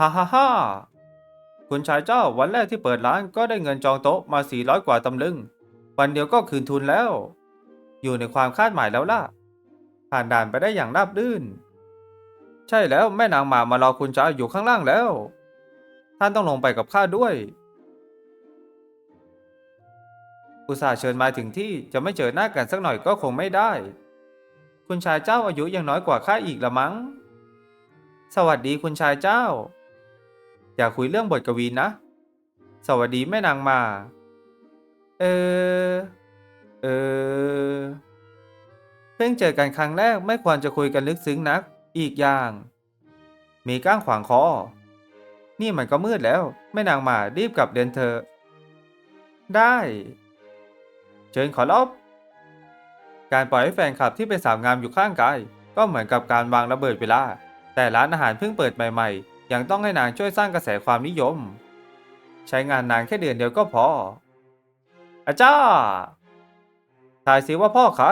ฮ่าฮ่าฮ่าคุณชายเจ้าวันแรกที่เปิดร้านก็ได้เงินจองโต๊ะมา400กว่าตำลึง วันเดียวก็คืนทุนแล้ว อยู่ในความคาดหมายแล้วล่ะ ผ่านด่านไปได้อย่างราบรื่น ใช่แล้วแม่นางหมามารอคุณชายอยู่ข้างล่างแล้ว ท่านต้องลงไปกับข้าด้วย อุตส่าห์เชิญมาถึงที่จะไม่เจอหน้ากันสักหน่อยก็คงไม่ได้ คุณชายเจ้าอายุยังน้อยกว่าข้าอีกละมั้ง สวัสดีคุณชายเจ้า อยากคุยเรื่องบทกวีนะ สวัสดีแม่นางมา เออ เออ เพิ่งเจอกันครั้งแรกไม่ควรจะคุยกันลึกซึ้งนัก อีกอย่าง มีก้างขวางคอ นี่มันก็มืดแล้ว แม่นางมารีบกลับเดินเถอะได้ เชิญขอรบการปล่อยให้แฟนคลับที่เป็นสาวงามอยู่ข้างกาย ก็เหมือนกับการวางระเบิดเวลา แต่ร้านอาหารเพิ่งเปิดใหม่ ๆ ยังต้องให้นางช่วยสร้างกระแสความนิยม ใช้งานนานแค่เดือนเดียวก็พอ อาจ้ารย์ถ่ายสิว่าพ่อใคร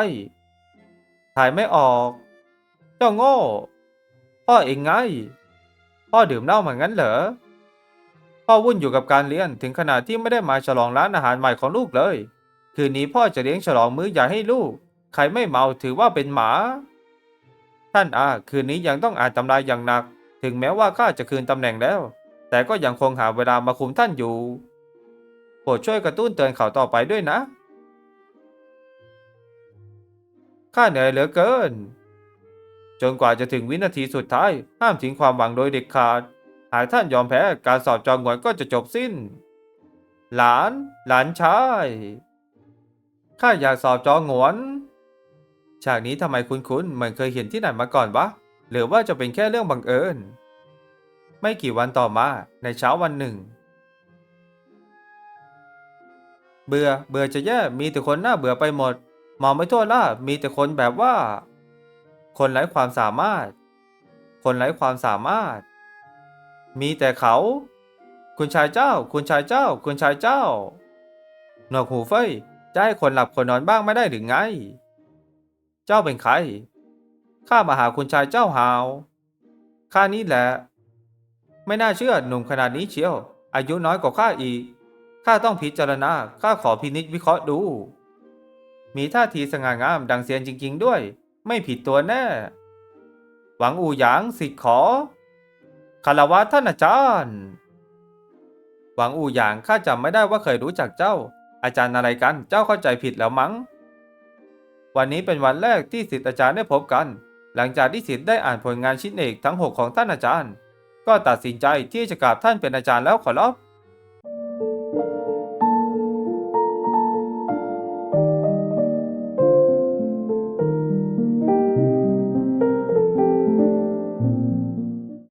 ถ่ายไม่ออก เจ้าโง่ พ่อเองไง พ่อดื่มเหล้าเหมือนงั้นเหรอ พ่อวุ่นอยู่กับการเรียนถึงขนาดที่ไม่ได้มาฉลองร้านอาหารใหม่ของลูกเลย คืนนี้พ่อจะเลี้ยงฉลองมื้อใหญ่ให้ลูก ใครไม่เมาถือว่าเป็นหมา ท่านอาคืนนี้ยังต้องอ่านตำราอย่างหนัก ถึงแม้ว่าข้าจะคืนตำแหน่งแล้ว แต่ก็ยังคงหาเวลามาคุมท่านอยู่ โปรดช่วยกระตุ้นเตือนเขาต่อไปด้วยนะ ข้าเหนื่อยเหลือเกิน จนกว่าจะถึงวินาทีสุดท้าย ห้ามทิ้งความหวังโดยเด็ดขาด หากท่านยอมแพ้การสอบจองหวนก็จะจบสิ้น หลาน หลานชาย ข้าอยากสอบจองหวน ฉากนี้ทำไมคุ้นๆเหมือนเคยเห็นที่ไหนมาก่อนวะ หรือว่าจะเป็นแค่เรื่องบังเอิญ ไม่กี่วันต่อมาในเช้าวันหนึ่ง เบื่อเบื่อจะแย่มีแต่คนหน้าเบื่อไปหมดมองไม่ทั่วล่ะมีแต่คนแบบว่า คนไร้ความสามารถ คนไร้ความสามารถ มีแต่เขา คุณชายเจ้า คุณชายเจ้า คุณชายเจ้า หนวกหูเฟ้ยจะให้คนหลับคนนอนบ้างไม่ได้หรือไง เจ้าเป็นใคร ข้ามาหาคุณชายเจ้าหาวข้านี่แหละ ไม่น่าเชื่อหนุ่มขนาดนี้เชียว อายุน้อยกว่าข้าอีก ข้าต้องพิจารณา ข้าขอพินิจวิเคราะห์ดู มีท่าทีสง่างามดังเซียนจริง ๆ ด้วย ไม่ผิดตัวแน่ หวังอูหยางสิทธิ์ขอคารวะท่านอาจารย์ หวังอูหยางข้าจำไม่ได้ว่าเคยรู้จักเจ้า อาจารย์อะไรกัน เจ้าเข้าใจผิดแล้วมั้ง วันนี้เป็นวันแรกที่ศิษย์อาจารย์ได้พบกัน หลังจากที่ศิษย์ได้อ่านผลงานชิ้นเอกทั้ง 6 ของท่านอาจารย์ ก็ตัดสินใจที่จะกราบท่านเป็นอาจารย์แล้วขอรับ